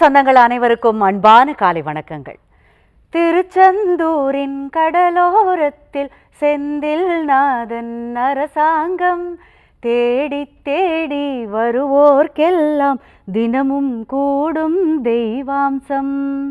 சொந்தங்கள் அனைவருக்கும் அன்பான காலை வணக்கங்கள். திருச்செந்தூரின் கடலோரத்தில் செந்தில் நாதன் அரசாங்கம். தேடி தேடி வருவோர்க்கெல்லாம் தினமும் கூடும் தெய்வாம்சம்.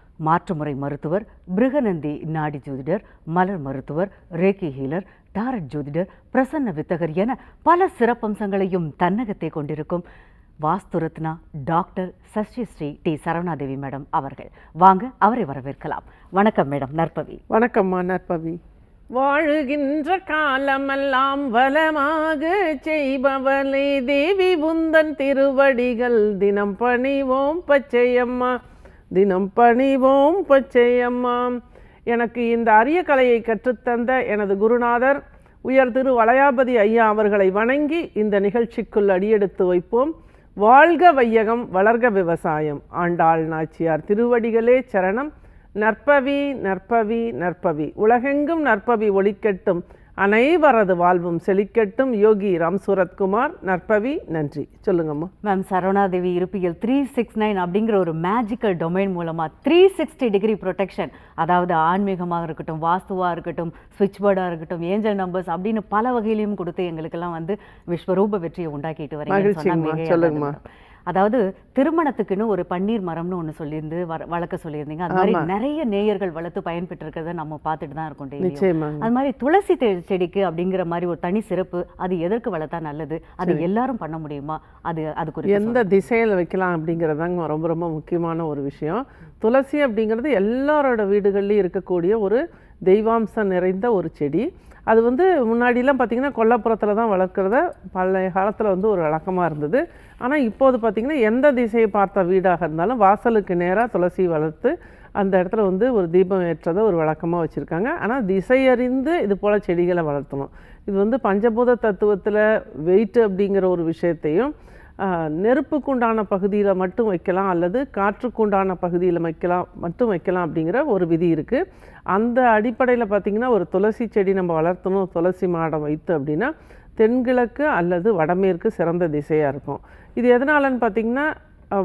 மாற்றுமுறை மருத்துவர் பிருகநந்தி நாடி ஜோதிடர் மலர் மருத்துவர் ரேக்கி ஹீலர் டாரட் ஜோதிடர் பிரசன்ன வித்தகர் என பல சிறப்பம்சங்களையும் தன்னகத்தை கொண்டிருக்கும் Vastu Ratna doctor Shashti Sri D Saravanadevi madam அவர்கள். வாங்க அவரை வரவேற்கலாம். வணக்கம் மேடம் நற்பவி. வணக்கம்மா நற்பவி. வாழுகின்ற காலமெல்லாம் வளமாக செய்பவளே தேவி உந்தன் திருவடிகள் தினம் பணிவோம் பச்சையம்மா. தினம் பணிவோம் பச்சையம்மா. எனக்கு இந்த அரிய கலையை கற்றுத்தந்த எனது குருநாதர் உயர் திரு வளையாபதி ஐயா அவர்களை வணங்கி இந்த நிகழ்ச்சிக்குள் அடியெடுத்து வைப்போம். வாழ்க வையகம் வளர்க விவசாயம். ஆண்டாள் நாச்சியார் திருவடிகளே சரணம். நற்பவி நற்பவி நற்பவி. உலகெங்கும் நற்பவி ஒளிக்கட்டும். அனைவரது வாழ்வும் செழிக்கட்டும். யோகி ராம் சூரத்குமார் நற்பவி நன்றி. சொல்லுங்கம்மா. மேம் சரவணாதேவி இருப்பியல் த்ரீ சிக்ஸ் நைன் அப்படிங்கிற ஒரு மேஜிக்கல் டொமைன் மூலமாக த்ரீ சிக்ஸ்டி டிகிரி ப்ரொடெக்ஷன் அதாவது ஆன்மீகமாக இருக்கட்டும் வாஸ்துவாக இருக்கட்டும் ஸ்விட்ச் போர்டாக இருக்கட்டும் ஏஞ்சல் நம்பர்ஸ் அப்படின்னு பல வகையிலையும் கொடுத்து எங்களுக்கெல்லாம் வந்து விஸ்வரூப வெற்றியை உண்டாக்கிட்டு மிகையாகாது. சொல்லுங்கம்மா. அதாவது திருமணத்துக்குன்னு ஒரு பன்னீர் மரம்னு ஒன்று சொல்லியிருந்து வளர்க்க சொல்லியிருந்தீங்க. அது மாதிரி நிறைய நேயர்கள் வளர்த்து பயன்பெற்று இருக்கிறத நம்ம பார்த்துட்டு தான் இருக்கோம். நிச்சயமாங்க. அது மாதிரி துளசி செடிக்கு அப்படிங்கிற மாதிரி ஒரு தனி சிறப்பு அது எதற்கு வளர்த்தா நல்லது? அது எல்லாரும் பண்ண முடியுமா? அது அது குறித்து எந்த திசையில் வைக்கலாம் அப்படிங்கிறதாங்க ரொம்ப ரொம்ப முக்கியமான ஒரு விஷயம். துளசி அப்படிங்கிறது எல்லாரோட வீடுகள்லையும் இருக்கக்கூடிய ஒரு தெய்வாம்சம் நிறைந்த ஒரு செடி. அது வந்து முன்னாடிலாம் பார்த்திங்கன்னா கொல்லப்புறத்தில் தான் வளர்க்குறத பழைய காலத்தில் வந்து ஒரு வழக்கமாக இருந்தது. ஆனால் இப்போது பார்த்திங்கன்னா எந்த திசையை பார்த்த வீடாக இருந்தாலும் வாசலுக்கு நேராக துளசி வளர்த்து அந்த இடத்துல வந்து ஒரு தீபம் ஏற்றதை ஒரு வழக்கமாக வச்சுருக்காங்க. ஆனால் திசையறிந்து இது போல் செடிகளை வளர்த்தணும். இது வந்து பஞ்சபூத தத்துவத்தில் வெயிட் அப்படிங்கிற ஒரு விஷயத்தையும் நெருப்புக்குண்டான பகுதியில் மட்டும் வைக்கலாம் அல்லது காற்றுக்குண்டான பகுதியில் வைக்கலாம் மட்டும் வைக்கலாம் அப்படிங்கிற ஒரு விதி இருக்குது அந்த அடிப்படையில் பார்த்திங்கன்னா ஒரு துளசி செடி நம்ம வளர்த்தணும். துளசி மாடம் வைத்து அப்படின்னா தென்கிழக்கு அல்லது வடமேற்கு சிறந்த திசையாக இருக்கும். இது எதனாலன்னு பார்த்திங்கன்னா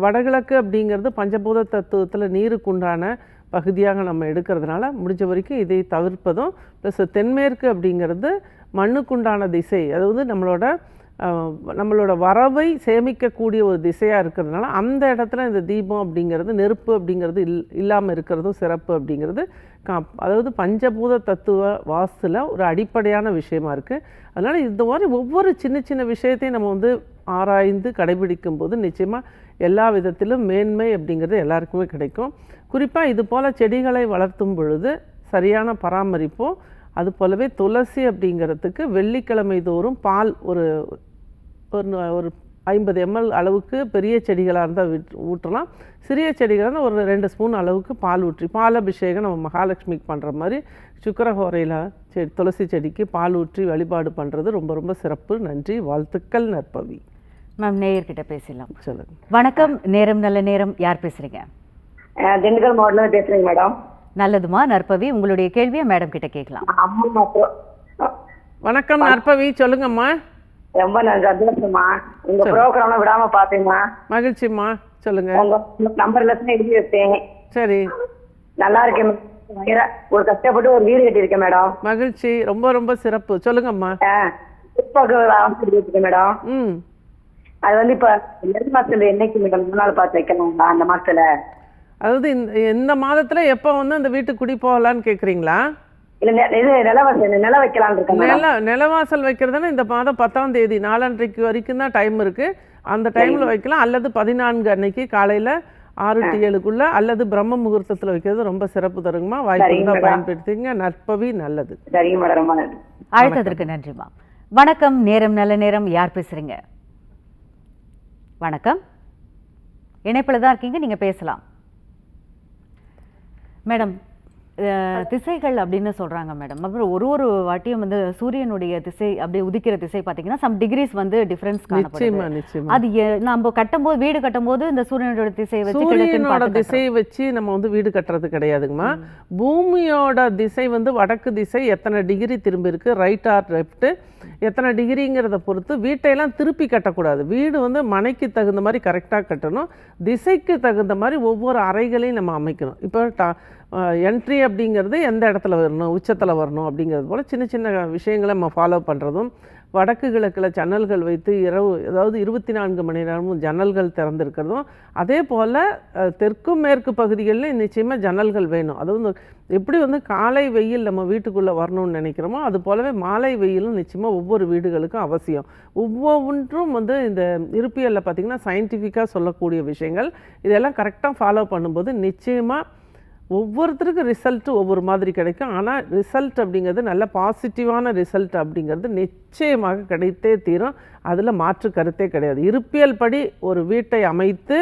வடகிழக்கு அப்படிங்கிறது பஞ்சபூத தத்துவத்தில் நீருக்குண்டான பகுதியாக நம்ம எடுக்கிறதுனால முடிஞ்ச வரைக்கும் இதை தவிர்ப்பதும் ப்ளஸ் தென்மேற்கு அப்படிங்கிறது மண்ணுக்குண்டான திசை. அதாவது நம்மளோட நம்மளோட வரவை சேமிக்கக்கூடிய ஒரு திசையாக இருக்கிறதுனால அந்த இடத்துல இந்த தீபம் அப்படிங்கிறது நெருப்பு அப்படிங்கிறது இல் இல்லாமல் இருக்கிறதும் சிறப்பு அப்படிங்கிறது கா அதாவது பஞ்சபூத தத்துவ வாஸ்துல ஒரு அடிப்படையான விஷயமா இருக்குது அதனால் இந்த மாதிரி ஒவ்வொரு சின்ன சின்ன விஷயத்தையும் நம்ம வந்து ஆராய்ந்து கடைபிடிக்கும் போது நிச்சயமாக எல்லா விதத்திலும் மேன்மை அப்படிங்கிறது எல்லாருக்குமே கிடைக்கும். குறிப்பாக இது போல் செடிகளை வளர்த்தும் பொழுது சரியான பராமரிப்பும் அது போலவே துளசி அப்படிங்கிறதுக்கு வெள்ளிக்கிழமை தோறும் பால் ஒரு ஒரு ஒரு ஐம்பது எம்எல் அளவுக்கு பெரிய செடிகளாக இருந்தால் விட் ஊற்றலாம். சிறிய செடிகளாக இருந்தால் ஒரு ரெண்டு ஸ்பூன் அளவுக்கு பால் ஊற்றி பால் அபிஷேகம் நம்ம மகாலட்சுமிக்கு பண்ணுற மாதிரி சுக்கரஹோரையில் செடி துளசி செடிக்கு பால் ஊற்றி வழிபாடு பண்ணுறது ரொம்ப ரொம்ப சிறப்பு. நன்றி வாழ்த்துக்கள் நற்பவி. மேம் நேயர்கிட்ட பேசலாம் சொல்லுங்க. வணக்கம் நேரம் நல்ல நேரம். யார் பேசுறீங்க? திண்டுக்கல் மாவட்டத்துல பேசுறேங்க மேடம். நல்லதுமா நற்பவி? உங்களுடைய கேள்வியை மேடம் கிட்ட கேட்கலாம். வணக்கம் நற்பவி. சொல்லுங்கம்மா. ரொம்ப சந்தோஷமா உங்க ப்ரோக்ராம்ல விடாம பாத்தீங்கம்மா மகிழ்ச்சிம்மா. சொல்லுங்க. உங்க நம்பர்ல எழுதி வச்சேன். சரி. நல்லா இருக்கேன் ஒரு கஷ்டப்பட்டு ஒரு வீடு கட்டியிருக்கேன் மேடம். மகிழ்ச்சி. ரொம்ப ரொம்ப சிறப்பு. சொல்லுங்கம்மா. மேடம். அது வந்து இப்ப எந்த மாசத்துல என்னைக்கு மேடம்? முன்னாள் பார்த்து வைக்கணுங்களா அந்த மாசத்துல? அதாவது இந்த மாதத்தில் எப்போ வந்து அந்த வீட்டுக்கு குடி போகலான்னு இது நிலவாசல் வைக்கிறதுனா இந்த மாதம் பத்தாம் தேதி நாலன்றைக்கு வரைக்கும் தான் டைம் இருக்கு. அந்த டைம்ல வைக்கலாம். அல்லது பதினான்கு அன்னைக்கு காலையில ஆறு டு ஏழுக்குள்ள அல்லது பிரம்ம முகூர்த்தத்துல வைக்கிறது ரொம்ப சிறப்பு தருங்கம்மா. வாய்ப்பு மேடம். பயன்படுத்திங்க. நற்பவி நல்லது. அழைத்ததற்கு நன்றிமா வணக்கம். நேரம் நல்ல நேரம். யார் பேசுறீங்க? வணக்கம். இணைப்பில் தான் இருக்கீங்க. நீங்க பேசலாம். மேடம் திசைகள் அப்படின்னு சொல்றாங்க மேடம். அப்புறம் ஒரு ஒரு வாட்டியும் வந்து சூரியனுடைய திசை அப்படியே உதிக்கிற திசை பார்த்தீங்கன்னா சம் டிகிரிஸ் வந்து டிஃபரன்ஸ் காணப்படுது. அது நம்ம கட்டும்போது வீடு கட்டும்போது இந்த சூரியனோட திசையை வச்சு சூரியனோட திசையை வச்சு நம்ம வந்து வீடு கட்டுறது கிடையாதுங்கம்மா. பூமியோட திசை வந்து வடக்கு திசை எத்தனை டிகிரி திரும்பி இருக்கு ரைட் ஆர் லெஃப்ட் எத்தனை டிகிரிங்கிறத பொறுத்து வீட்டையெல்லாம் திருப்பி கட்டக்கூடாது. வீடு வந்து மனைக்கு தகுந்த மாதிரி கரெக்டாக கட்டணும். திசைக்கு தகுந்த மாதிரி ஒவ்வொரு அறைகளையும் நம்ம அமைக்கணும். இப்போ என்ட்ரி அப்படிங்கிறது எந்த இடத்துல வரணும் உச்சத்தில் வரணும் அப்படிங்கிறது போல் சின்ன சின்ன விஷயங்களை நம்ம ஃபாலோ பண்ணுறதும் வடக்கு கிழக்கில் ஜன்னல்கள் வைத்து இரவு அதாவது இருபத்தி நான்கு மணி நேரமும் ஜன்னல்கள் திறந்துருக்கிறதும் அதே போல் தெற்கு மேற்கு பகுதிகளில் நிச்சயமாக ஜன்னல்கள் வேணும். அது வந்து எப்படி வந்து காலை வெயில் நம்ம வீட்டுக்குள்ளே வரணும்னு நினைக்கிறோமோ அது போலவே மாலை வெயிலும் நிச்சயமாக ஒவ்வொரு வீடுகளுக்கும் அவசியம். ஒவ்வொன்றும் வந்து இந்த இருப்பியலில் பார்த்திங்கன்னா சயின்டிஃபிக்காக சொல்லக்கூடிய விஷயங்கள் இதெல்லாம் கரெக்டாக ஃபாலோ பண்ணும்போது நிச்சயமாக ஒவ்வொருத்தருக்கும் ரிசல்ட்டு ஒவ்வொரு மாதிரி கிடைக்கும். ஆனால் ரிசல்ட் அப்படிங்கிறது நல்ல பாசிட்டிவான ரிசல்ட் அப்படிங்கிறது நிச்சயமாக கிடைத்தே தீரும். அதில் மாற்று கருத்தே கிடையாது. இருப்பியல் படி ஒரு வீட்டை அமைத்து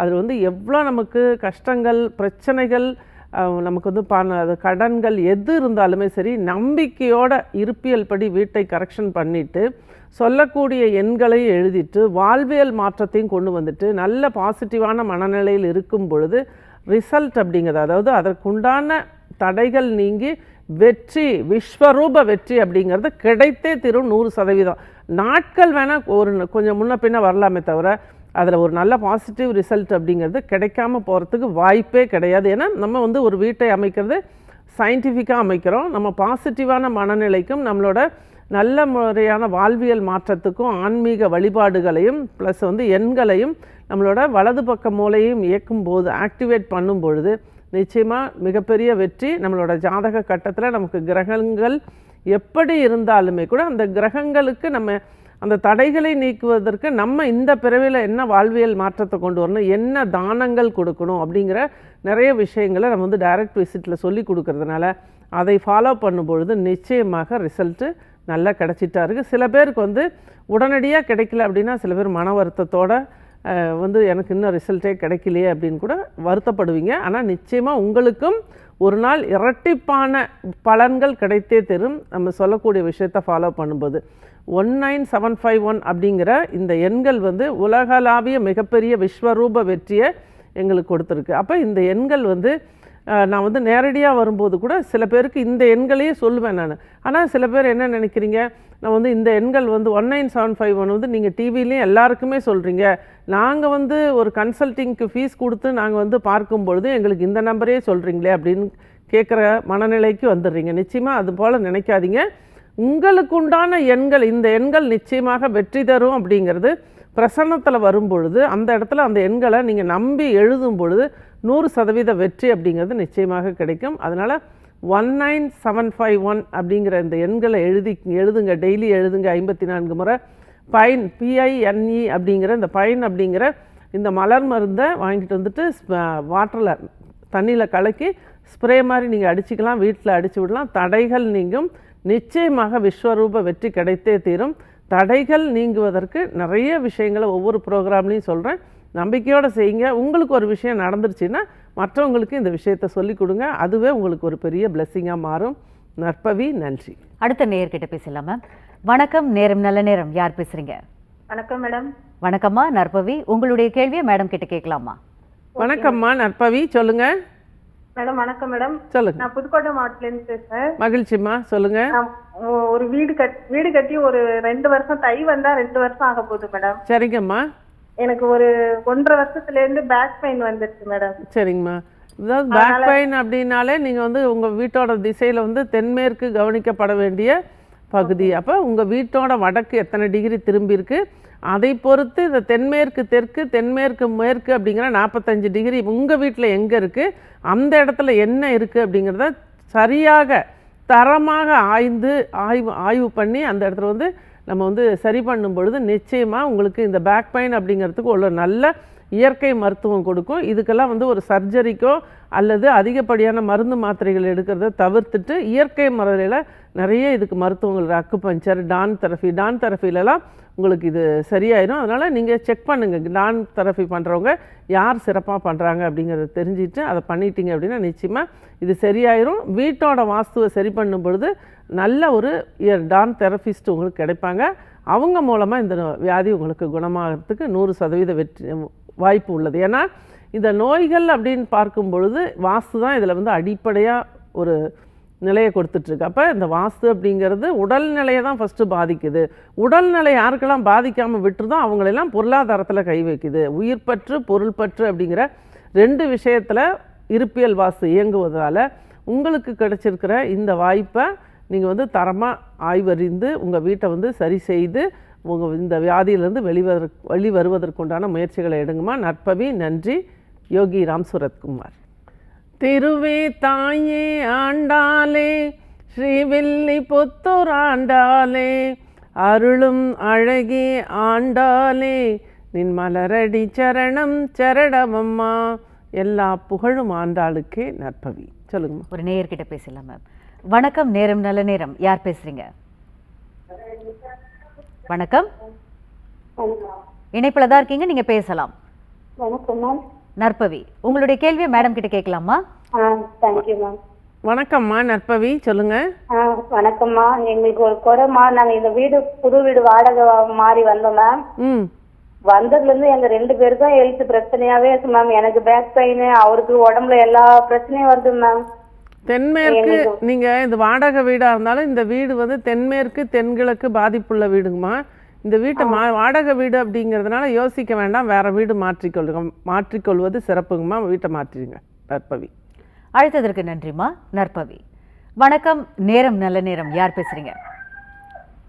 அதில் வந்து எவ்வளோ நமக்கு கஷ்டங்கள் பிரச்சனைகள் நமக்கு வந்து பண அது கடன்கள் எது இருந்தாலுமே சரி நம்பிக்கையோட இருப்பியல் படி வீட்டை கரெக்ஷன் பண்ணிவிட்டு சொல்லக்கூடிய எண்களையும் எழுதிட்டு வாழ்வியல் மாற்றத்தையும் கொண்டு வந்துட்டு நல்ல பாசிட்டிவான மனநிலையில் இருக்கும் பொழுது ரிசல்ட் அப்படிங்கிறது அதாவது அதற்குண்டான தடைகள் நீங்கி வெற்றி விஸ்வரூப வெற்றி அப்படிங்கிறது கிடைத்தே தீரும் நூறு சதவீதம். நாட்கள் வேணால் ஒரு கொஞ்சம் முன்ன பின்ன வரலாமே தவிர அதில் ஒரு நல்ல பாசிட்டிவ் ரிசல்ட் அப்படிங்கிறது கிடைக்காம போகிறதுக்கு வாய்ப்பே கிடையாது. ஏன்னா நம்ம வந்து ஒரு வீட்டை அமைக்கிறது சயின்டிஃபிக்காக அமைக்கிறோம். நம்ம பாசிட்டிவான மனநிலைக்கும் நம்மளோட நல்ல முறையான வாழ்வியல் மாற்றத்துக்கும் ஆன்மீக வழிபாடுகளையும் ப்ளஸ் வந்து எண்களையும் நம்மளோட வலது பக்க மூளையும் இயக்கும் போது ஆக்டிவேட் பண்ணும் பொழுது நிச்சயமாக மிகப்பெரிய வெற்றி நம்மளோட ஜாதக கட்டத்தில் நமக்கு கிரகங்கள் எப்படி இருந்தாலுமே கூட அந்த கிரகங்களுக்கு நம்ம அந்த தடைகளை நீக்குவதற்கு நம்ம இந்த பிறவியில் என்ன வாழ்வியல் மாற்றத்தை கொண்டு வரணும் என்ன தானங்கள் கொடுக்கணும் அப்படிங்கிற நிறைய விஷயங்களை நம்ம வந்து டைரக்ட் விசிட்டில் சொல்லி கொடுக்கறதுனால அதை ஃபாலோ பண்ணும்பொழுது நிச்சயமாக ரிசல்ட்டு நல்லா கிடச்சிட்டா இருக்குது சில பேருக்கு வந்து உடனடியாக கிடைக்கல அப்படின்னா சில பேர் மன வருத்தத்தோட வந்து எனக்கு இன்னும் ரிசல்ட்டே கிடைக்கலையே அப்படின்னு கூட வருத்தப்படுவீங்க. ஆனால் நிச்சயமாக உங்களுக்கும் ஒரு நாள் இரட்டிப்பான பலன்கள் கிடைத்தே தரும். நம்ம சொல்லக்கூடிய விஷயத்தை ஃபாலோ பண்ணும்போது. One nine seven five one அப்படிங்கிற இந்த எண்கள் வந்து உலகளாவிய மிகப்பெரிய விஸ்வரூப வெற்றியை எங்களுக்கு கொடுத்துருக்கு. அப்போ இந்த எண்கள் வந்து நான் வந்து நேரடியாக வரும்போது கூட சில பேருக்கு இந்த எண்களையே சொல்லுவேன் நான். ஆனால் சில பேர் என்ன நினைக்கிறீங்க? நான் வந்து இந்த எண்கள் வந்து one nine seven five one வந்து நீங்கள் டிவிலையும் எல்லாருக்குமே சொல்கிறீங்க நாங்கள் வந்து ஒரு கன்சல்ட்டிங்க்கு ஃபீஸ் கொடுத்து நாங்கள் வந்து பார்க்கும் பொழுது எங்களுக்கு இந்த நம்பரே சொல்கிறீங்களே அப்படின்னு கேட்குற மனநிலைக்கு வந்துடுறீங்க. நிச்சயமாக அது போல் நினைக்காதீங்க. உங்களுக்கு உண்டான எண்கள் இந்த எண்கள் நிச்சயமாக வெற்றி தரும் அப்படிங்கிறது பிரசன்னத்தில் வரும் பொழுது அந்த இடத்துல அந்த எண்களை நீங்கள் நம்பி எழுதும் பொழுது நூறு சதவீத வெற்றி அப்படிங்கிறது நிச்சயமாக கிடைக்கும். அதனால் one nine seven five one அப்படிங்கிற இந்த எண்களை எழுதி எழுதுங்க. டெய்லி எழுதுங்க. ஐம்பத்தி நான்கு முறை. பைன் பிஐஎன்இ அப்படிங்கிற இந்த பைன் அப்படிங்கிற இந்த மலர் மருந்தை வாங்கிட்டு வந்துட்டு வாட்டரில் தண்ணியில் கலக்கி ஸ்ப்ரே மாதிரி நீங்கள் அடிச்சுக்கலாம். வீட்டில் அடிச்சு விடலாம். தடைகள் நீங்கும். நிச்சயமாக விஸ்வரூப வெற்றி கிடைத்தே தீரும். தடைகள் நீங்குவதற்கு நிறைய விஷயங்களை ஒவ்வொரு ப்ரோக்ராம்லையும் சொல்கிறேன் நம்பிக்கையோடு செய்யுங்க. உங்களுக்கு ஒரு விஷயம் நடந்துருச்சுன்னா மற்றவங்களுக்கு இந்த விஷயத்தை சொல்லிக் கொடுங்க. அதுவே உங்களுக்கு ஒரு பெரிய பிளெஸ்ஸிங்காக மாறும். நற்பவி நன்றி. அடுத்த நேயர்கிட்ட பேசலாம் மேம் வணக்கம் நேரம் நல்ல நேரம். யார் பேசுறீங்க? வணக்கம் மேடம் வணக்கம்மா நற்பவி. உங்களுடைய கேள்வியை மேடம் கிட்ட கேட்கலாமா? வணக்கம்மா நற்பவி. சொல்லுங்கள் மேடம் வணக்கம் மேடம் சொல்லுங்கள் நான் புதுக்கோட்டை மாவட்டத்துலேருந்து பேசுறேன். மகிழ்ச்சிம்மா. ஒ- ஒரு வீடு கட் வீடு கட்டி ஒரு ரெண்டு வருஷம் தை வந்தா ரெண்டு வருஷம் ஆக போகுது மேடம் சரிங்கம்மா. எனக்கு ஒரு ஒன்றரை வருஷத்துல இருந்து பேக் பெயின் வந்துருச்சு மேடம் சரிங்கம்மா அதாவது பேக் பெயின் அப்படின்னாலே நீங்கள் வந்து உங்கள் வீட்டோட திசையில் வந்து தென்மேற்கு கவனிக்கப்பட வேண்டிய பகுதி. அப்போ உங்கள் வீட்டோட வடக்கு எத்தனை டிகிரி திரும்பி இருக்கு? அதை பொறுத்து இந்த தென்மேற்கு தெற்கு தென்மேற்கு மேற்கு அப்படிங்கிற நாற்பத்தஞ்சு டிகிரி உங்கள் வீட்டில் எங்கே இருக்குது அந்த இடத்துல என்ன இருக்குது அப்படிங்கிறத சரியாக தரமாக ஆய்ந்து ஆய்வு ஆய்வு பண்ணி அந்த இடத்துல வந்து நம்ம வந்து சரி பண்ணும் பொழுது நிச்சயமாக உங்களுக்கு இந்த பேக் பெயின் அப்படிங்கிறதுக்கு உள்ள நல்ல இயற்கை மருத்துவம் கொடுக்கும். இதுக்கெல்லாம் வந்து ஒரு சர்ஜரிக்கோ அல்லது அதிகப்படியான மருந்து மாத்திரைகள் எடுக்கிறத தவிர்த்துட்டு இயற்கை முறையில் நிறைய இதுக்கு மருத்துவங்கள் அக்கு பஞ்சர் டான் தெரபி டான் தெரபிலலாம் உங்களுக்கு இது சரியாயிடும் அதனால் நீங்கள் செக் பண்ணுங்கள் டான் தெரபி பண்ணுறவங்க யார் சிறப்பாக பண்ணுறாங்க அப்படிங்கிறத தெரிஞ்சுட்டு அதை பண்ணிட்டீங்க அப்படின்னா நிச்சயமாக இது சரியாயிரும். வீட்டோட வாஸ்துவை சரி பண்ணும் பொழுது நல்ல ஒரு இயர் டான் தெரபிஸ்ட் உங்களுக்கு கிடைப்பாங்க. அவங்க மூலமாக இந்த வியாதி உங்களுக்கு குணமாகிறதுக்கு நூறு சதவீத வெற்றி வாய்ப்பு உள்ளது. ஏன்னா இந்த நோய்கள் அப்படின்னு பார்க்கும் பொழுது வாஸ்து தான் இதில் வந்து அடிப்படையாக ஒரு நிலையை கொடுத்துட்ருக்கு. அப்போ இந்த வாஸ்து அப்படிங்கிறது உடல்நிலையை தான் ஃபஸ்ட்டு பாதிக்குது. உடல்நிலை யாருக்கெல்லாம் பாதிக்காமல் விட்டுருதோ அவங்களெல்லாம் பொருளாதாரத்தில் கை வைக்குது. உயிர் பற்று பொருள் பற்று அப்படிங்கிற ரெண்டு விஷயத்தில் இருப்பியல் வாஸ்து இயங்குவதால் உங்களுக்கு கிடைச்சிருக்கிற இந்த வாய்ப்பை நீங்கள் வந்து தரமாக ஆய்வறிந்து உங்கள் வீட்டை வந்து சரி செய்து உங்கள் இந்த வியாதியிலேருந்து வெளிவரு வெளி வருவதற்குண்டான முயற்சிகளை எடுங்கம்மா. நற்பவி நன்றி. யோகி ராம் சுரத்குமார் திருவே தாயே ஆண்டாலே ஸ்ரீவில்லி புத்தூர் ஆண்டாலே அருளும் அழகே ஆண்டாலே நின் மலரடி சரணம் சரணமம்மா எல்லா புகழும் ஆண்டாளுக்கே நற்பவி. சொல்லுங்கம்மா. ஒரு நேயர்கிட்ட பேசலாம் மேம் வணக்கம் நேரம் நல்ல நேரம். யார் பேசுறீங்க? வணக்கம். இணைப்புல தான் இருக்கீங்க நீங்க பேசலாம். வணக்கம் மேம் நற்பவி உங்களுடைய கேள்வியை மேடம் கிட்ட கேட்கலாமா? ஆ தேங்க்யூ மேம் வணக்கம்மா நற்பவி சொல்லுங்கள் ஆ வணக்கம்மா. எங்களுக்கு ஒரு குறைமா நாங்கள் இந்த வீடு புது வீடு வாடகை மாறி வந்தோம் மேம் ம். வந்ததுலேருந்து எங்கள் ரெண்டு பேருக்கும் ஹெல்த் பிரச்சனையாகவே இருக்கு மேம் எனக்கு பேக் பெயின் அவருக்கு உடம்புல எல்லா பிரச்சனையும் வருது மேம் தென்மேற்கு நீங்கள் இந்த வாடகை வீடாக இருந்தாலும் இந்த வீடு வந்து தென்மேற்கு தென்கிழக்கு பாதிப்புள்ள வீடுங்கம்மா. இந்த வீட்டை மா வாடகை வீடு அப்படிங்கிறதுனால யோசிக்க வேண்டாம். வேற வீடு மாற்றிக்கொள்ளுங்க மாற்றிக்கொள்வது சிறப்புங்கம்மா. வீட்டை மாற்றிடுங்க. நற்பவி. அழைத்ததற்கு நன்றிம்மா. நற்பவி. வணக்கம். நேரம் நல்ல நேரம். யார் பேசுறீங்க?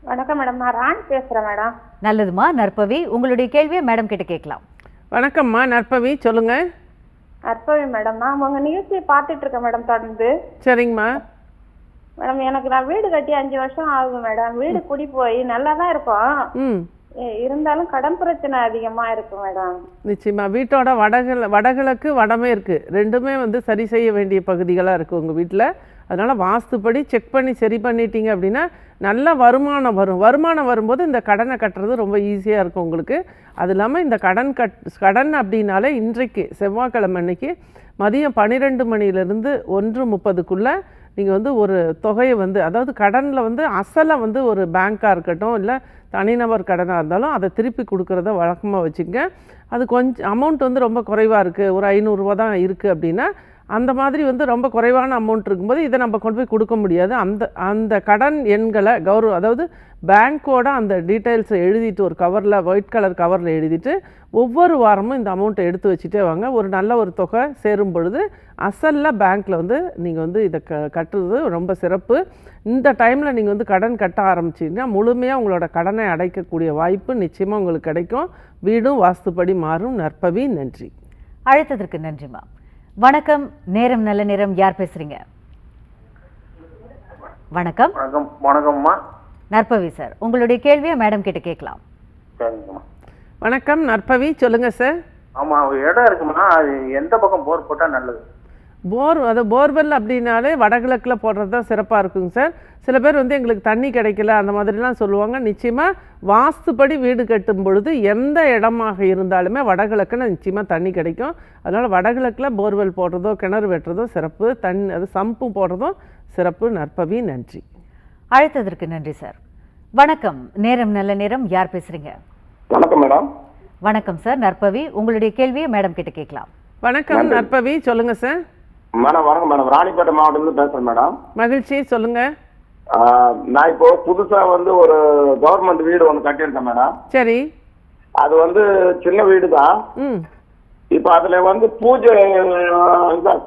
வணக்கம் மேடம். நான் ராணி பேசுகிறேன் மேடம். நல்லதுமா நற்பவி உங்களுடைய கேள்வியை மேடம் கிட்ட கேட்கலாம். வணக்கம்மா. நற்பவி சொல்லுங்கள் அற்பவி மேடம் நான் உங்கள் நிகழ்ச்சியை பார்த்துட்டு இருக்கேன் மேடம் தொடர்ந்து. சரிங்கம்மா. மேடம் எனக்கு நான் வீடு கட்டி அஞ்சு வருஷம் ஆகுது மேடம். வீடு குடி போய் நல்லா தான் இருக்கும் இருந்தாலும் கடன் பிரச்சனை அதிகமா இருக்கு மேடம். நிச்சயமா வீட்டோட வடகிழ வடகிழக்கு வடமேற்கு ரெண்டுமே வந்து சரி செய்ய வேண்டிய பகுதிகளாக இருக்குது உங்கள் வீட்டில் அதனால் வாஸ்துப்படி செக் பண்ணி சரி பண்ணிட்டீங்க அப்படின்னா நல்ல வருமானம் வரும். வருமானம் வரும்போது இந்த கடனை கட்டுறது ரொம்ப ஈஸியாக இருக்கும் உங்களுக்கு. அது இல்லாமல் இந்த கடன் கட் கடன் அப்படின்னாலே இன்றைக்கு செவ்வாய்க்கிழமை அன்னைக்கு மதியம் பன்னிரெண்டு மணிலேருந்து ஒன்று முப்பதுக்குள்ளே நீங்கள் வந்து ஒரு தொகையை வந்து அதாவது கடனில் வந்து அசலை வந்து ஒரு பேங்க்காக இருக்கட்டும் இல்லை தனிநபர் கடனாக இருந்தாலும் அதை திருப்பி கொடுக்குறத வழக்கமாக வச்சுக்கங்க. அது கொஞ்சம் அமௌண்ட் வந்து ரொம்ப குறைவாக இருக்குது ஒரு ஐநூறுரூவா தான் இருக்குது அப்படின்னா அந்த மாதிரி வந்து ரொம்ப குறைவான அமௌண்ட் இருக்கும்போது இதை நம்ம கொண்டு போய் கொடுக்க முடியாது. அந்த அந்த கடன் எண்களை கௌரவ அதாவது பேங்க்கோட அந்த டீட்டெயில்ஸை எழுதிட்டு ஒரு கவரில் ஒயிட் கலர் கவரில் எழுதிட்டு ஒவ்வொரு வாரமும் இந்த அமௌண்ட்டை எடுத்து வச்சுட்டே வாங்க. ஒரு நல்ல ஒரு தொகை சேரும் பொழுது அசலில் பேங்க்கில் வந்து நீங்கள் வந்து இதை க கட்டுறது ரொம்ப சிறப்பு. இந்த டைமில் நீங்கள் வந்து கடன் கட்ட ஆரம்பிச்சிங்கன்னா முழுமையாக உங்களோட கடனை அடைக்கக்கூடிய வாய்ப்பு நிச்சயமாக உங்களுக்கு கிடைக்கும். வீடும் வாஸ்துப்படி மாறும். நற்பவி நன்றி. அழைத்ததற்கு நன்றிமா வணக்கம் நேரம் நல்ல நேரம் யார் பேசுறீங்க? வணக்கம். வணக்கம் வணக்கம்மா. நற்பவி சார் உங்களுடைய கேள்வியை மேடம் கிட்ட கேட்கலாம். சரிங்கம்மா. வணக்கம் நற்பவி சொல்லுங்கள் சார். ஆமாம் ஒரு இடம் இருக்குமா அது எந்த பக்கம் போர் போட்டால் நல்லது? போர் அது போர்வெல் அப்படின்னாலே வடகிழக்கில் போடுறது தான் சிறப்பாக இருக்குங்க சார். சில பேர் வந்து எங்களுக்கு தண்ணி கிடைக்கல அந்த மாதிரிலாம் சொல்லுவாங்க. நிச்சயமாக வாஸ்துப்படி வீடு கட்டும் பொழுது எந்த இடமாக இருந்தாலுமே வடகிழக்குன்னு நிச்சயமாக தண்ணி கிடைக்கும். அதனால் வடகிழக்கில் போர்வெல் போடுறதோ கிணறு வெட்டுறதோ சிறப்பு. தண்ணி அது சம்பு போடுறதும் சிறப்பு. நற்பவி நன்றி. அழைத்ததற்கு நன்றி சார். வணக்கம். நேரம் நல்ல நேரம். யார் பேசுறீங்க? வணக்கம் மேடம். வணக்கம் சார். நற்பவி உங்களுடைய கேள்வியை மேடம் கிட்ட கேட்கலாம். வணக்கம் நற்பவி. சொல்லுங்கள் சார். மேடம் வணக்கம் மேடம். ராணிப்பேட்டை மாவட்டத்துல பேசுறேன் மேடம். மகிழ்ச்சி சொல்லுங்கள் ஆஹ், நான் இப்போ புதுசா வந்து ஒரு கவர்மெண்ட் வீடு ஒன்று கட்டியிருக்கேன் மேடம். சரி. அது வந்து சின்ன வீடு தான் ம். இப்போ அதுல வந்து பூஜை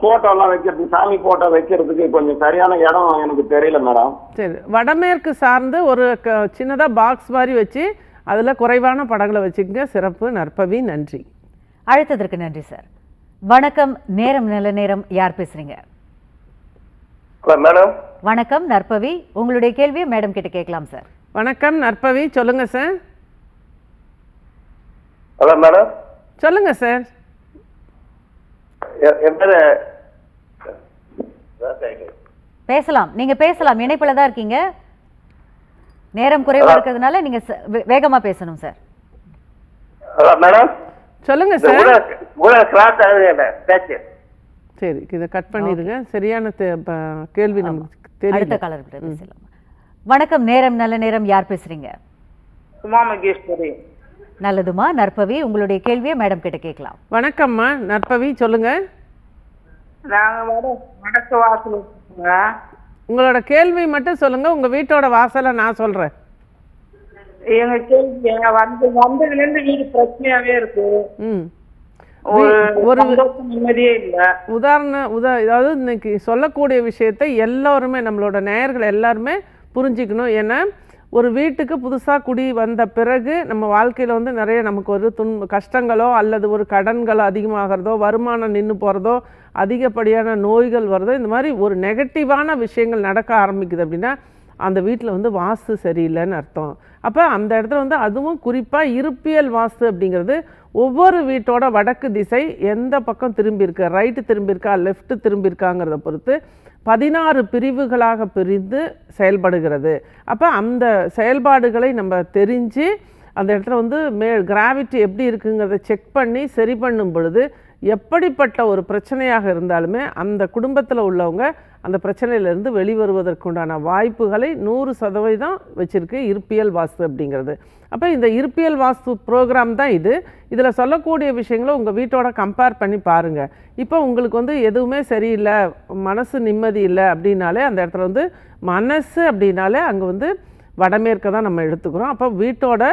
போட்டோ எல்லாம் வைக்கிறதுக்கு சாமி போட்டோ வைக்கிறதுக்கு கொஞ்சம் சரியான இடம் எனக்கு தெரியல மேடம். சரி. வடமேற்கு சார்ந்து ஒரு க சின்னதாக பாக்ஸ் மாதிரி வச்சு அதில் குறைவான படங்களை வச்சுக்கங்க. சிறப்பு நற்பவி நன்றி. அழைத்ததற்கு நன்றி சார். வணக்கம் நேரம் நல்ல நேரம் யார் பேசுறீங்க? மேடம். வணக்கம் நற்பவி. உங்களுடைய கேள்வியை மேடம் கிட்ட கேட்கலாம் சார். வணக்கம் நற்பவி. சொல்லுங்கள் சார். Hello madam. சொல்லுங்கள் சார். பேசலாம். நீங்க பேசலாம். இணைப்புல தான் இருக்கீங்க. நேரம் குறைவா இருக்கிறதுனால நீங்க வேகமா பேசணும் சார். மேடம். சொல்லுங்கள் இந்த சார். சரி இதை கட் பண்ணிடுங்க. சரியான கேள்வி நமக்கு அடுத்த கிட்ட பேசலாம். வணக்கம் நேரம் நல்ல நேரம். யார் பேசுறீங்க? சுமா மகேஸ்வரி. நல்லதுமா? நற்பவி உங்களுடைய கேள்வியை மேடம் கிட்ட கேட்கலாம். வணக்கம்மா. நற்பவி இருக்கோங்க. உங்களோட கேள்வி மட்டும் சொல்லுங்கள் உங்கள் வீட்டோட வாசலை நான் சொல்கிறேன் எங்க கேள்வி வந்து வந்ததுல இருந்து வீடு பிரச்சனையாவே இருக்கு. ஒரு நிம்மதியே இல்ல. உதாரண உதா அதாவது இன்னைக்கு சொல்லக்கூடிய விஷயத்தை எல்லாருமே நம்மளோட நேயர்கள் எல்லாருமே புரிஞ்சுக்கணும். ஏன்னா ஒரு வீட்டுக்கு புதுசாக குடி வந்த பிறகு நம்ம வாழ்க்கையில் வந்து நிறைய நமக்கு ஒரு துன்ப கஷ்டங்களோ அல்லது ஒரு கடன்களோ அதிகமாகிறதோ வருமானம் நின்று போகிறதோ அதிகப்படியான நோய்கள் வருதோ இந்த மாதிரி ஒரு நெகட்டிவான விஷயங்கள் நடக்க ஆரம்பிக்குது அப்படின்னா அந்த வீட்டில் வந்து வாஸ்து சரியில்லைன்னு அர்த்தம். அப்போ அந்த இடத்துல வந்து அதுவும் குறிப்பாக இருப்பியல் வாஸ்து அப்படிங்கிறது ஒவ்வொரு வீட்டோட வடக்கு திசை எந்த பக்கம் திரும்பியிருக்க ரைட்டு திரும்பியிருக்கா லெஃப்ட்டு திரும்பியிருக்காங்கிறத பொறுத்து பதினாறு பிரிவுகளாக பிரிந்து செயல்படுகிறது. அப்போ அந்த செயல்பாடுகளை நம்ம தெரிஞ்சு அந்த இடத்துல வந்து மே கிராவிட்டி எப்படி இருக்குங்கிறத செக் பண்ணி சரி பண்ணும் பொழுது எப்படிப்பட்ட ஒரு பிரச்சனையாக இருந்தாலுமே அந்த குடும்பத்தில் உள்ளவங்க அந்த பிரச்சனையிலேருந்து வெளிவருவதற்குண்டான வாய்ப்புகளை நூறு சதவீதம் வச்சுருக்கு இருப்பியல் வாஸ்து அப்படிங்கிறது. அப்போ இந்த இருப்பியல் வாஸ்து ப்ரோக்ராம் தான் இது. இதில் சொல்லக்கூடிய விஷயங்களை உங்கள் வீட்டோட கம்பேர் பண்ணி பாருங்கள் இப்போ உங்களுக்கு வந்து எதுவுமே சரியில்லை மனசு நிம்மதி இல்லை அப்படின்னாலே அந்த இடத்துல வந்து மனசு அப்படின்னாலே அங்கே வந்து வடமேற்கை தான் நம்ம எடுத்துக்கிறோம். அப்போ வீட்டோட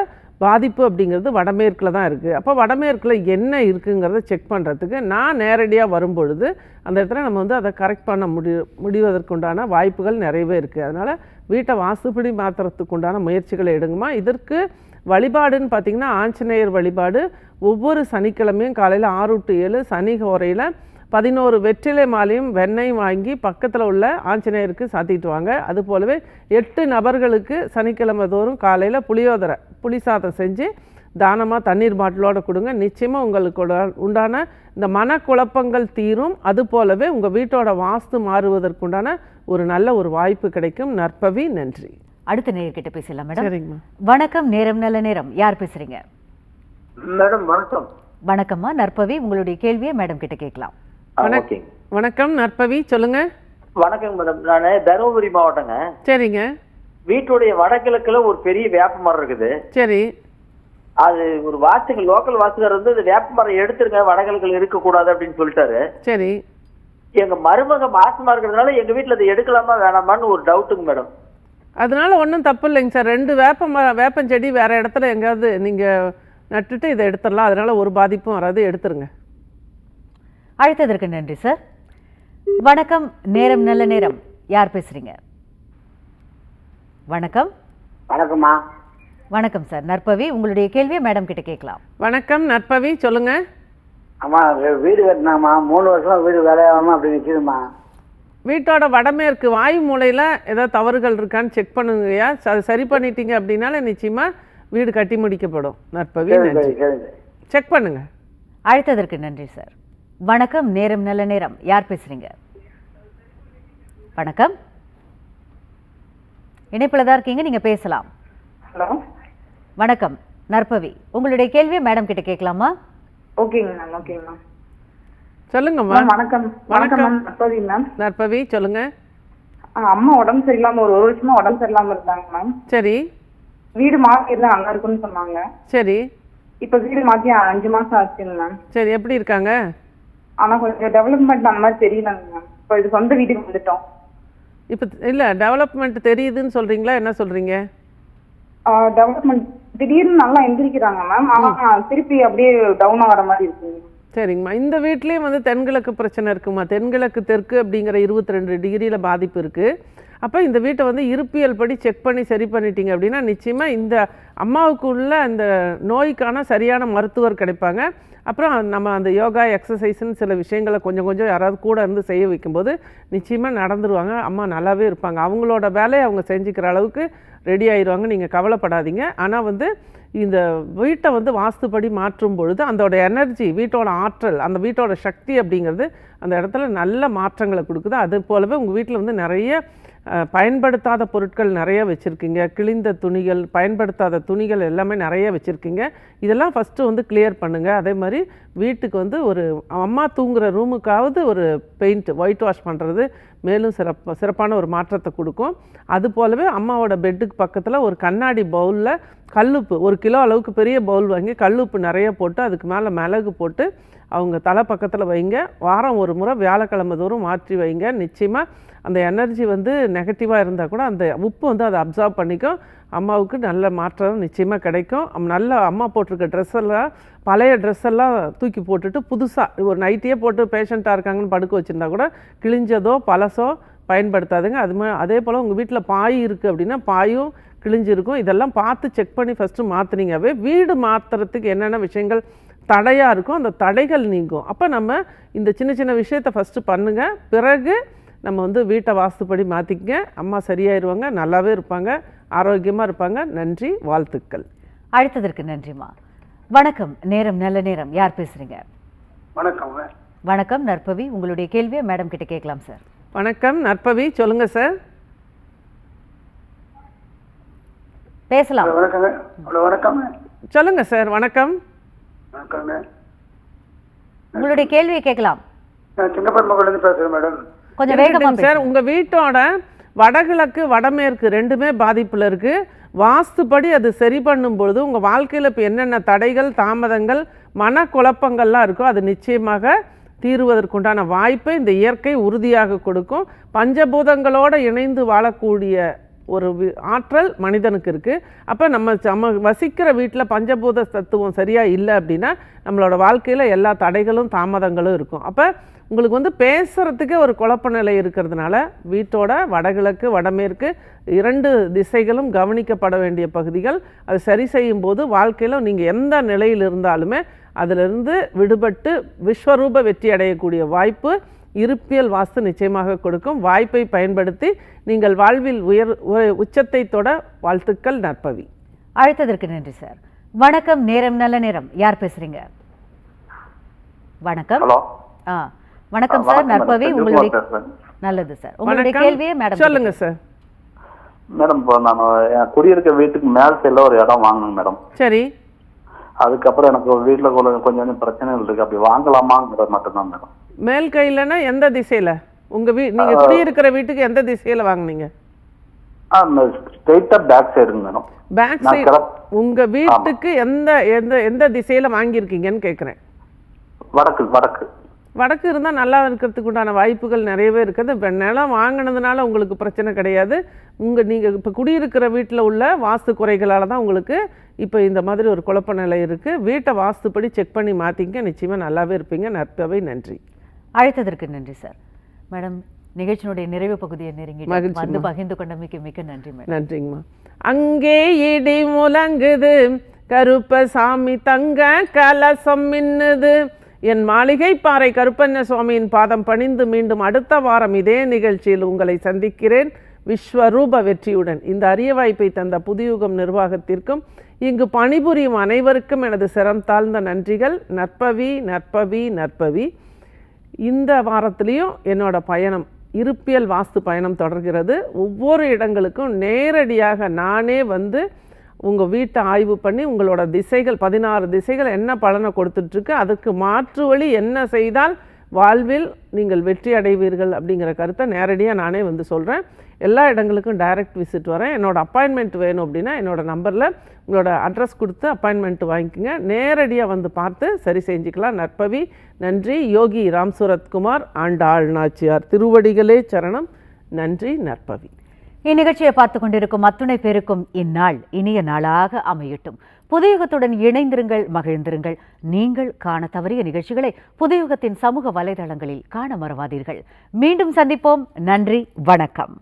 பாதிப்பு அப்படிங்கிறது வடமேற்கில் தான் இருக்குது அப்போ வடமேற்கில் என்ன இருக்குங்கிறத செக் பண்ணுறதுக்கு நான் நேரடியாக வரும்பொழுது அந்த இடத்துல நம்ம வந்து அதை கரெக்ட் பண்ண முடி முடிவதற்குண்டான வாய்ப்புகள் நிறையவே இருக்குது அதனால் வீட்டை வாசுபடி மாற்றுறதுக்கு உண்டான முயற்சிகளை எடுங்கம்மா. இதற்கு வழிபாடுன்னு பார்த்திங்கன்னா ஆஞ்சநேயர் வழிபாடு ஒவ்வொரு சனிக்கிழமையும் காலையில் ஆறு டு ஏழு சனி ஹோரையில் பதினோரு வெற்றிலை மாலையும் வெண்ணெய் வாங்கி பக்கத்தில் உள்ள ஆஞ்சநேயருக்கு சாத்திட்டு வாங்க. அது போலவே எட்டு நபர்களுக்கு சனிக்கிழமை தோறும் காலையில் புளியோதரை புளி சாதம் செஞ்சு தானமாக தண்ணீர் பாட்டிலோட கொடுங்க. நிச்சயமாக உங்களுக்கு உண்டான இந்த மனக்குழப்பங்கள் தீரும். அது போலவே உங்கள் வீட்டோட வாஸ்து மாறுவதற்குண்டான ஒரு நல்ல ஒரு வாய்ப்பு கிடைக்கும். நற்பவி நன்றி. அடுத்த நேயர்கிட்ட பேசலாம் மேடம். சரிங்கம்மா. வணக்கம் நேரம் நல்ல நேரம். யார் பேசுறீங்க? மேடம் வணக்கம். வணக்கம்மா. நற்பவி உங்களுடைய கேள்வியை மேடம் கிட்ட கேட்கலாம். வணக்கம் நற்பவி சொல்லுங்கள் வணக்கங்க மேடம். நான் தருமபுரி மாவட்டங்க. சரிங்க. வீட்டுடைய வடகிழக்குல ஒரு பெரிய வேப்ப மரம் இருக்குது. சரி. அது ஒரு வாஸ்துக்கு லோக்கல் வாஸ்துகார் வந்து இந்த வேப்ப மரம் எடுத்துருங்க வடகிழக்குல இருக்கக்கூடாது அப்படின்னு சொல்லிட்டாரு. சரி. எங்க மருமக மாசமா இருக்கிறதுனால எங்க வீட்டுல அதை எடுக்கலாமா வேணாமான்னு ஒரு டவுட்டுங்க மேடம். அதனால ஒன்றும் தப்பு இல்லைங்க சார். ரெண்டு வேப்ப மரம் வேப்பஞ்செடி வேறு இடத்துல எங்கேயாவது நீங்கள் நட்டுட்டு இதை எடுத்துடலாம். அதனால ஒரு பாதிப்பும் வராது எடுத்துருங்க. அழைத்ததற்கு நன்றி சார் வணக்கம் நேரம் நல்ல நேரம். யார் பேசுறீங்க? வணக்கம். வணக்கம்மா. வணக்கம் சார் நற்பவி உங்களுடைய கேள்வியை மேடம் கிட்ட கேட்கலாம். வணக்கம் நற்பவி சொல்லுங்கள் அம்மா வீடு கட்டினாம்மா மூணு வருஷமா வீடு வேலையாகாம அப்படி நிற்கிதும்மா வீட்டோட வடமேற்கு வாயு மூலையில் ஏதாவது தவறுகள் இருக்கான்னு செக் பண்ணுங்கய்யா. அதை சரி பண்ணிட்டீங்க அப்படின்னால நிச்சயமாக வீடு கட்டி முடிக்கப்படும். நற்பவி செக் பண்ணுங்க. அழைத்ததற்கு நன்றி சார் வணக்கம் நேரம் நல்ல நேரம். யார் பேசுறீங்க? வணக்கம். இணைப்புல தான் இருக்கீங்க நீங்க பேசலாம். ஹலோ. வணக்கம். நற்பவி உங்களுடைய கேள்வியை மேடம் கிட்ட கேட்கலாமா? ஓகேங்க மேம் ஓகேங்க மேம். சொல்லுங்கம்மா மேம் வணக்கம். வணக்கம் மேம் நற்பவி மேம். நற்பவி சொல்லுங்க. அம்மா உடம்பு சரியில்லாம ஒரு ஒரு வருஷமா உடம்பு சரியில்லாம இருந்தாங்க மேம். சரி. வீடு மாத்தி இருந்தா நல்லா இருக்கும்னு சொன்னாங்க. சரி. இப்ப வீடு மாத்தி அஞ்சு மாசம் ஆச்சுங்க மேம். சரி எப்படி இருக்காங்க? ஆனா கொஞ்சம் டெவலப்மெண்ட் அந்த மாதிரி தெரியலங்க மேம் இப்போ இது சொந்த வீட்டுக்கு வந்துட்டோம். இப்போ இல்லை டெவலப்மெண்ட் தெரியுதுன்னு சொல்கிறீங்களா என்ன சொல்கிறீங்க டெவலப்மெண்ட் திடீர்னு நல்லா எந்திரிக்கிறாங்க மேம் ஆனா திருப்பி அப்படியே டவுன் ஆகிற மாதிரி இருக்குங்க. சரிங்கம்மா. இந்த வீட்லேயும் வந்து தென்கிழக்கு பிரச்சனை இருக்குமா? தென்கிழக்கு தெற்கு அப்படிங்கிற இருபத்தி ரெண்டு டிகிரியில் பாதிப்பு இருக்குது அப்போ இந்த வீட்டை வந்து இருப்பியல் படி செக் பண்ணி சரி பண்ணிட்டீங்க அப்படின்னா நிச்சயமாக இந்த அம்மாவுக்கு உள்ள அந்த நோய்க்கான சரியான மருத்துவர் கிடைப்பாங்க. அப்புறம் நம்ம அந்த யோகா எக்ஸசைஸ்னு சில விஷயங்களை கொஞ்சம் கொஞ்சம் யாராவது கூட இருந்து செய்ய வைக்கும்போது நிச்சயமாக நடந்துருவாங்க. அம்மா நல்லாவே இருப்பாங்க. அவங்களோட வேலையை அவங்க செஞ்சுக்கிற அளவுக்கு ரெடி ஆயிடுவாங்க நீங்கள் கவலைப்படாதீங்க. ஆனால் வந்து இந்த வீட்டை வந்து வாஸ்துப்படி மாற்றும் பொழுது அதோட எனர்ஜி வீட்டோட ஆற்றல் அந்த வீட்டோட சக்தி அப்படிங்கிறது அந்த இடத்துல நல்ல மாற்றங்களை கொடுக்குது. அது போலவே உங்கள் வீட்டில் வந்து நிறைய பயன்படுத்தாத பொருட்கள் நிறைய வச்சுருக்கீங்க. கிழிந்த துணிகள் பயன்படுத்தாத துணிகள் எல்லாமே நிறைய வச்சுருக்கீங்க. இதெல்லாம் ஃபஸ்ட்டு வந்து கிளியர் பண்ணுங்கள் அதே மாதிரி வீட்டுக்கு வந்து ஒரு அம்மா தூங்குகிற ரூமுக்காவது ஒரு பெயிண்ட் ஒயிட் வாஷ் பண்ணுறது மேலும் சிறப்பு சிறப்பான ஒரு மாற்றத்தை கொடுக்கும். அது போலவே அம்மாவோட பெட்டுக்கு பக்கத்தில் ஒரு கண்ணாடி பவுலில் கல்லுப்பு ஒரு கிலோ அளவுக்கு பெரிய பவுல் வாங்கி கல்லுப்பு நிறைய போட்டு அதுக்கு மேலே மிளகு போட்டு அவங்க தலை பக்கத்தில் வைங்க. வாரம் ஒரு முறை வியாழக்கிழமை தோறும் மாற்றி வைங்க. நிச்சயமாக அந்த எனர்ஜி வந்து நெகட்டிவாக இருந்தால் கூட அந்த உப்பு வந்து அதை அப்சர்வ் பண்ணிக்கும். அம்மாவுக்கு நல்ல மாற்றம் நிச்சயமாக கிடைக்கும். நல்ல அம்மா போட்டிருக்க ட்ரெஸ் எல்லாம் பழைய ட்ரெஸ் எல்லாம் தூக்கி போட்டுட்டு புதுசாக ஒரு நைட்டியே போட்டு பேஷண்ட்டாக இருக்காங்கன்னு படுக்க வச்சுருந்தா கூட கிழிஞ்சதோ பழசோ பயன்படுத்தாதுங்க. அது அதே போல் உங்கள் வீட்டில் பாய் இருக்குது அப்படின்னா பாயும் கிழிஞ்சிருக்கும். இதெல்லாம் பார்த்து செக் பண்ணி ஃபஸ்ட்டு மாற்றுனீங்கவே வீடு மாற்றுறதுக்கு என்னென்ன விஷயங்கள் தடையாக இருக்கும் அந்த தடைகள் நீங்கும். அப்போ நம்ம இந்த சின்ன சின்ன விஷயத்தை ஃபஸ்ட்டு பண்ணுங்கள் பிறகு நம்ம வந்து வீட்டை வாஸ்துப்படி மாற்றிக்கங்க அம்மா சரியாயிருவாங்க நல்லாவே இருப்பாங்க ஆரோக்கியமாக இருப்பாங்க. நன்றி வாழ்த்துக்கள். அழைத்ததற்கு நன்றிம்மா. வணக்கம் நேரம் நல்ல நேரம். யார் பேசுறீங்க? வணக்கங்க வணக்கம் நற்பவி. உங்களுடைய கேள்வியை மேடம் கிட்ட கேட்கலாம் சார் வணக்கம் நற்பவி. சொல்லுங்கள் சார் பேசலாம். வணக்கங்க. வணக்கங்க சொல்லுங்கள் சார் வணக்கம். வணக்கங்க. உங்களுடைய கேள்வியை கேட்கலாம். பேசுகிறேன் மேடம். கொஞ்சம் வேகமா இருக்கட்டும் சார் உங்கள் வீட்டோட வடகிழக்கு வடமேற்கு ரெண்டுமே பாதிப்பில் இருக்குது வாஸ்துப்படி அது சரி பண்ணும் பொழுது உங்கள் வாழ்க்கையில் இப்போ என்னென்ன தடைகள் தாமதங்கள் மனக்குழப்பங்கள்லாம் இருக்கோ அது நிச்சயமாக தீருவதற்குண்டான வாய்ப்பை இந்த இயற்கை உறுதியாக கொடுக்கும். பஞ்சபூதங்களோடு இணைந்து வாழக்கூடிய ஒரு வி- ஆற்றல் மனிதனுக்கு இருக்குது அப்போ நம்ம நம்ம வசிக்கிற வீட்டில் பஞ்சபூத தத்துவம் சரியாக இல்லை அப்படின்னா நம்மளோட வாழ்க்கையில் எல்லா தடைகளும் தாமதங்களும் இருக்கும். அப்போ உங்களுக்கு வந்து பேசுகிறதுக்கே ஒரு குழப்ப நிலை இருக்கிறதுனால வீட்டோட வடகிழக்கு வடமேற்கு இரண்டு திசைகளும் கவனிக்கப்பட வேண்டிய பகுதிகள். அது சரி செய்யும் போது வாழ்க்கையில் நீங்கள் எந்த நிலையில் இருந்தாலுமே அதிலிருந்து விடுபட்டு விஸ்வரூப வெற்றி அடையக்கூடிய வாய்ப்பு இருப்பியல் வாஸ்து நிச்சயமாக கொடுக்கும். வாய்ப்பை பயன்படுத்தி நீங்கள் வாழ்வில் உயர் உ- உச்சத்தை தொட வாழ்த்துக்கள் நற்பவி. அழைத்ததற்கு நன்றி சார். வணக்கம் நேரம் நல்ல நேரம். யார் பேசுறீங்க? வணக்கம். ஹலோ. ஆ வணக்கம் சார். நற்பவி. உங்களுடைய. நல்லது சார். உங்களுடைய கேள்வியை மேடம் சொல்லுங்க சார். மேடம் இப்போ நான் என் குடியிருக்க வீட்டுக்கு மேல் சைடில் ஒரு இடம் வாங்கணும் மேடம். சரி. அதுக்கப்புறம் எனக்கு வீட்டில் கொஞ்சம் கொஞ்சம் பிரச்சனைகள் இருக்கு. அப்படி வாங்கலாமாங்கிறது மட்டும்தான் மேடம். மேல் கையிலனா எந்த திசையில்? உங்கள் வீ நீங்கள் குடியிருக்கிற வீட்டுக்கு எந்த திசையில் வாங்குனீங்க? ஆ ஸ்ட்ரெயிட்டாக பேக் சைடுங்க மேடம். பேக் நான் சைடு correct- உங்கள் வீட்டுக்கு எந்த எந்த எந்த திசையில் வாங்கியிருக்கீங்கன்னு கேட்குறேன் வடக்கு வடக்கு. வடக்கு இருந்தால் நல்லா இருக்கிறதுக்கு உண்டான வாய்ப்புகள் நிறையவே இருக்குது. இப்போ நிலம் வாங்கினதுனால உங்களுக்கு பிரச்சனை கிடையாது. உங்கள் நீங்கள் இப்போ குடியிருக்கிற வீட்டில் உள்ள வாஸ்து குறைகளால் தான் உங்களுக்கு இப்போ இந்த மாதிரி ஒரு குழப்ப நிலை இருக்குது வீட்டை வாஸ்துப்படி செக் பண்ணி மாற்றிங்க நிச்சயமாக நல்லாவே இருப்பீங்க. நற்பவை நன்றி. அழைத்ததற்கு நன்றி சார். மேடம் நிகழ்ச்சியினுடைய நிறைவு பகுதியை நெருங்கி. வந்து பகிர்ந்து கொண்டமைக்கு மிக்க நன்றி மேடம். நன்றிங்கம்மா. அங்கே இடி முழங்குது கருப்பசாமி தங்க கலசம் மின்னுது. என் மாளிகை பாறை கருப்பண்ண சுவாமியின் பாதம் பணிந்து மீண்டும் அடுத்த வாரம் இதே நிகழ்ச்சியில் உங்களை சந்திக்கிறேன். விஸ்வரூப வெற்றியுடன். இந்த அரிய வாய்ப்பை தந்த புதியுகம் நிர்வாகத்திற்கும் இங்கு பணிபுரியும் அனைவருக்கும் எனது சிரம் தாழ்ந்த நன்றிகள். நற்பவி நற்பவி நற்பவி. இந்த வாரத்துலேயும் என்னோடய பயணம் இருப்பியல் வாஸ்து பயணம் தொடர்கிறது. ஒவ்வொரு இடங்களுக்கும் நேரடியாக நானே வந்து உங்கள் வீட்டை ஆய்வு பண்ணி உங்களோட திசைகள் பதினாறு திசைகள் என்ன பலனை கொடுத்துட்ருக்கு அதுக்கு மாற்று வழி என்ன செய்தால் வாழ்வில் நீங்கள் வெற்றி அடைவீர்கள் அப்படிங்கிற கருத்தை நேரடியாக நானே வந்து சொல்கிறேன் எல்லா இடங்களுக்கும் டைரக்ட் விசிட் வரேன். என்னோடய அப்பாயின்மெண்ட் வேணும் அப்படின்னா என்னோடய நம்பரில் உங்களோட அட்ரஸ் கொடுத்து அப்பாயின்மெண்ட் வாங்கிக்கோங்க. நேரடியாக வந்து பார்த்து சரி செஞ்சுக்கலாம். நற்பவி நன்றி. யோகி ராம் சூரத்குமார் ஆண்டாள் நாச்சியார் திருவடிகளே சரணம். நன்றி நற்பவி. இந்நிகழ்ச்சியை பார்த்து கொண்டிருக்கும் அத்துணை பேருக்கும் இந்நாள் இனிய நாளாக அமையட்டும். புதுயுகத்துடன் இணைந்திருங்கள் மகிழ்ந்திருங்கள். நீங்கள் காண தவறிய நிகழ்ச்சிகளை புதுயுகத்தின் சமூக வலைதளங்களில் காண மறவாதீர்கள். மீண்டும் சந்திப்போம். நன்றி வணக்கம்.